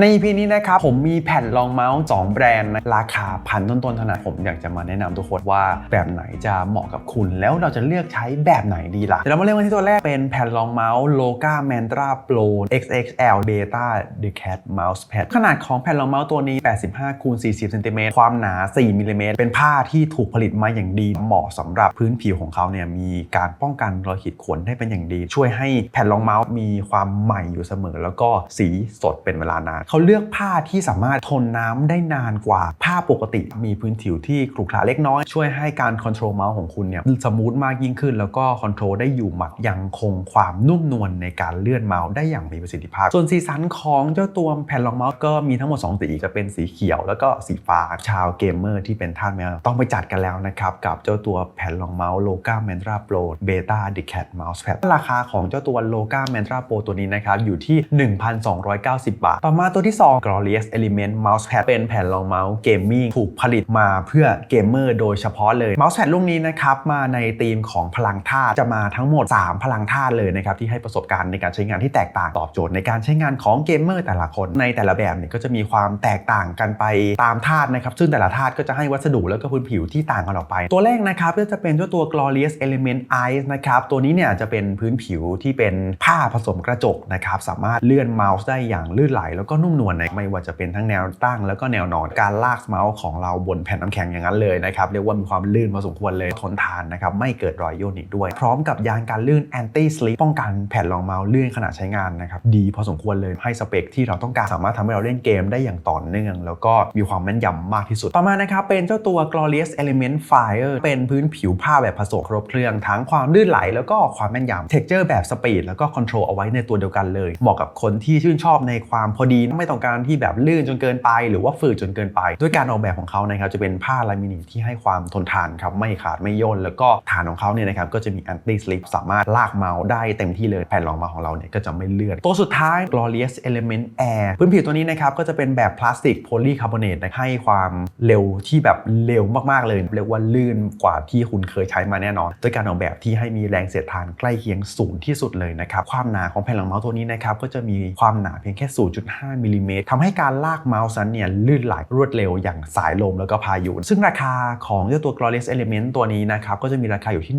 ใน EP นี้นะครับผมมีแผ่นรองเมาส์2แบรนด์นะราคาพันต้นๆเท่านั้นผมอยากจะมาแนะนำทุกคนว่าแบบไหนจะเหมาะกับคุณ แล้วเราจะเลือกใช้แบบไหนดีล่ะเดี๋ยวเรามาเริ่มกันที่ตัวแรกเป็นแผ่นรองเมาส์ Loga Mantra Pro XXL Beta Decat Mousepad ขนาดของแผ่นรองเมาส์ตัวนี้ 85คูณ40เซนติเมตรความหนา 4มิลลิเมตรเป็นผ้าที่ถูกผลิตมาอย่างดีเหมาะสำหรับพื้นผิวของเขาเนี่ยมีการป้องกันรอยขีดข่วนได้เป็นอย่างดี ช่วยให้แผ่นรองเมาส์มีความใหม่อยู่เสมอ แล้วก็สีสดเป็นเวลานานเขาเลือกผ้าที่สามารถทนน้ำได้นานกว่าผ้าปกติ มีพื้นผิวที่ขรุขระเล็กน้อย ช่วยให้การคอนโทรลเมาส์ของคุณเนี่ยสมูทมากยิ่งขึ้น แล้วก็คอนโทรลได้อยู่หมัดยังคงความนุ่มนวลในการเลื่อนเมาส์ได้อย่างมีประสิทธิภาพ ส่วนสีสันของเจ้าตัวแผ่นรองเมาส์ก็มีทั้งหมด 2 สีจะเป็นสีเขียว แล้วก็สีฟ้าชาวเกมเมอร์ที่เป็นท่านแมวต้องไปจัดกันแล้วนะครับกับเจ้าตัวแผ่นรองเมาส์ Loga Mantra Pro Beta Decat Mousepad ราคาของเจ้าตัว Loga Mantra Pro ตัวนี้นะครับอยู่ที่ 1,290 บาทต่อมาณตัวที่ 2 Glorious Element Mousepad เป็นแผ่นรองเมาส์เกมมิ่งถูกผลิตมาเพื่อเกมเมอร์โดยเฉพาะเลย Mousepad รุ่นนี้นะครับมาในธีมของพลังธาตุจะมาทั้งหมด 3 พลังธาตุเลยนะครับที่ให้ประสบการณ์ในการใช้งานที่แตกต่างตอบโจทย์ในการใช้งานของเกมเมอร์แต่ละคนในแต่ละแบบเนี่ยก็จะมีความแตกต่างกันไปตามธาตุนะครับซึ่งแต่ละธาตุก็จะให้วัสดุแล้วก็พื้นผิวที่ต่างกันออกไป ตัวแรกนะครับก็จะเป็นเจ้าตัว Glorious Element Ice นะครับตัวนี้เนี่ยจะเป็นพื้นผิวที่เป็นผ้าผสมกระจกนะครับสามารถเลื่อนเมาส์ได้อย่างลื่นไหลแล้วก็นุ่มนวลนะไม่ว่าจะเป็นทั้งแนวตั้งแล้วก็แนวนอนการลากเมาส์ของเราบนแผ่นน้ำแข็งอย่างนั้นเลยนะครับเรียกว่ามีความลื่นพอสมควรเลยทนทานนะครับไม่เกิดรอยโยนอีกด้วย พร้อมกับยางการลื่น anti slip ป้องกันแผ่นรองเมาส์ลื่นขณะใช้งานนะครับดีพอสมควรเลยให้สเปคที่เราต้องการสามารถทำให้เราเล่นเกมได้อย่างต่อเนื่อง แล้วก็มีความแม่นยำมากที่สุด ต่อมานะครับเป็นเจ้าตัว glorious element fire เป็นพื้นผิวผ้าแบบผสมครบเครื่องทั้งความลื่นไหล แล้วก็ความแม่นยำ texture แบบสปีดแล้วก็คอนโทรลเอาไว้ในตัวเดียวกันเลยเหมาะกับคนที่ชื่นชอบในความพอดีไม่ต้องการที่แบบลื่นจนเกินไป หรือว่าฝืดจนเกินไป ด้วยการออกแบบของเขานะครับจะเป็นผ้าลามิเนตที่ให้ความทนทานครับไม่ขาดไม่ย่นแล้วก็ฐานของเขาเนี่ยนะครับก็จะมี anti slip สามารถลากเมาส์ได้เต็มที่เลยแผ่นรองเมาส์ของเราเนี่ยก็จะไม่เลื่อนตัวสุดท้าย glorious element air พื้นผิวตัวนี้นะครับก็จะเป็นแบบพลาสติกโพลีคาร์บอเนตให้ความเร็วที่แบบเร็วมากๆเลย เรียกว่าลื่นกว่าที่คุณเคยใช้มาแน่นอนด้วยการออกแบบที่ให้มีแรงเสียดทานใกล้เคียงสูงที่สุดเลยนะครับความหนาของแผ่นรองเมาส์ตัวนี้นะครับก็จะมีความหนาเพียงแค่ 0.5มิลลิเมตรทำให้การลากเมาส์นั้นเนี่ยลื่นไหลรวดเร็วอย่างสายลมแล้วก็พายุ ซึ่งราคาของเจ้าตัว glorious element ตัวนี้นะครับก็จะมีราคาอยู่ที่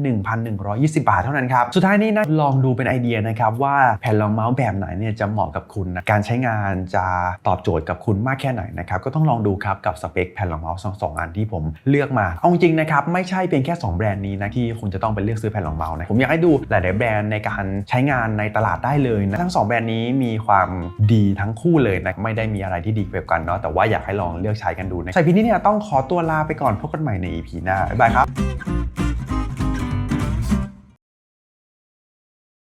1,120 บาทเท่านั้นครับ สุดท้ายนี้นะลองดูเป็นไอเดียนะครับว่าแผ่นรองเมาส์แบบไหนเนี่ยจะเหมาะกับคุณนะการใช้งานจะตอบโจทย์กับคุณมากแค่ไหนนะครับก็ต้องลองดูครับกับสเปคแผ่นรองเมาส์สองสองอันที่ผมเลือกมาเอาจริงนะครับไม่ใช่เพียงแค่ 2 แบรนด์นี้นะที่คุณจะต้องไปเลือกซื้อแผ่นรองเมาส์นะผมอยากให้ดูหลาย ๆ แบรนด์ในการใช้งานในตลาดได้เลยนะทั้งสองแบรนด์นี้มีความดีทั้งคู่เลยนะไม่ได้มีอะไรที่ดีเปรียบกันเนาะแต่ว่าอยากให้ลองเลือกใช้กันดูนะใส่พีนี้เนี่ยต้องขอตัวลาไปก่อนพบกันใหม่ใน EP หน้าบ๊ายบายครับ